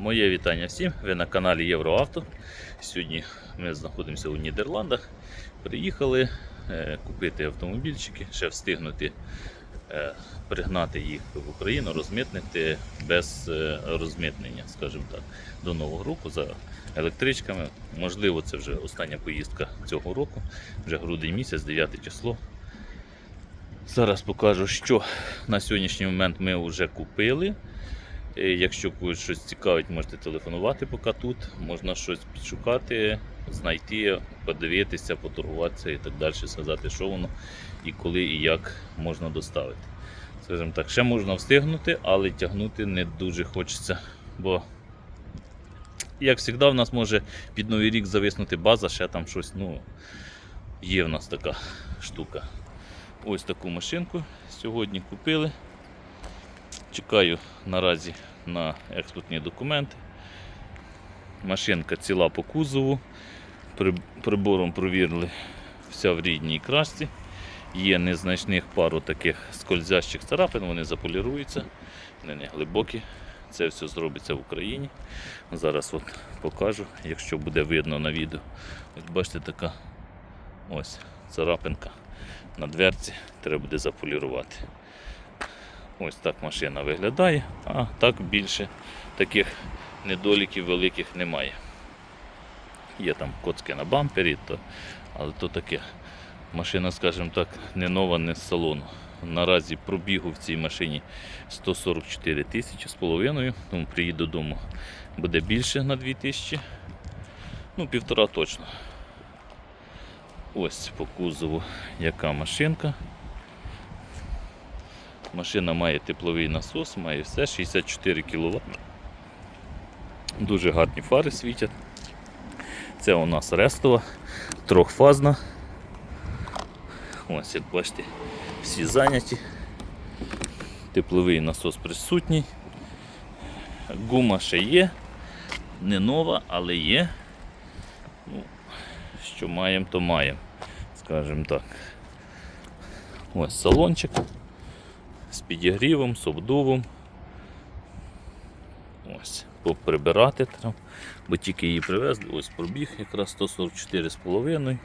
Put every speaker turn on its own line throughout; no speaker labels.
Моє вітання всім. Ви на каналі Євроавто. Сьогодні ми знаходимося у Нідерландах. Приїхали е, купити автомобільчики, ще встигнути е, пригнати їх в Україну, розмитнити без е, розмитнення, скажімо так, до Нового року за електричками. Можливо, це вже остання поїздка цього року, вже грудень місяць, 9 число. Зараз покажу, що на сьогоднішній момент ми вже купили. Е, Якщо когось щось цікавить, можете телефонувати поки тут. Можна щось підшукати, знайти, подивитися, поторгуватися і так далі, сказати, що воно і коли і як можна доставити. Скажімо так, ще можна встигнути, але тягнути не дуже хочеться, бо, як завжди, в нас може під Новий рік зависнути база, ще там щось, ну, є в нас така штука. Ось таку машинку сьогодні купили. Чекаю наразі на експортні документи. Машинка ціла по кузову. Прибором провірили вся в рідній красці. Є незначних пару таких скользящих царапин, вони заполіруються, вони не глибокі. Це все зробиться в Україні. Зараз от покажу, якщо буде видно на відео. Ось бачите, така ось царапинка на дверці, треба буде заполірувати. Ось так машина виглядає, а так більше таких недоліків великих немає. Є там коцки на бампері, то, але то таке. Машина, скажімо так, не нова, не з салону. Наразі пробігу в цій машині 144 тисячі з половиною, тому приїду додому буде більше на 2 тисячі. Ну, півтора точно. Ось по кузову яка машинка. Машина має тепловий насос, має все, 64 кВт. Дуже гарні фари світять. Це у нас рестова, трьохфазна. Ось, як бачите, всі зайняті. Тепловий насос присутній. Гума ще є. Не нова, але є. Ну, що маємо, то маємо, скажімо так. Ось салончик з підігрівом, з обдувом. Ось, поприбирати треба, бо тільки її привезли, ось пробіг якраз 144,5.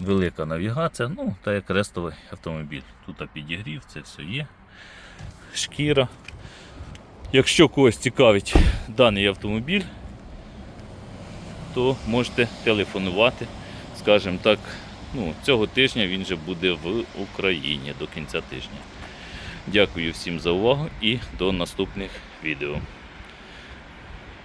Велика навігація, ну, та як рестовий автомобіль. Тут підігрів, це все є. Шкіра. Якщо когось цікавить даний автомобіль, то можете телефонувати. Скажімо так, ну, цього тижня він вже буде в Україні до кінця тижня. Дякую всім за увагу і до наступних відео.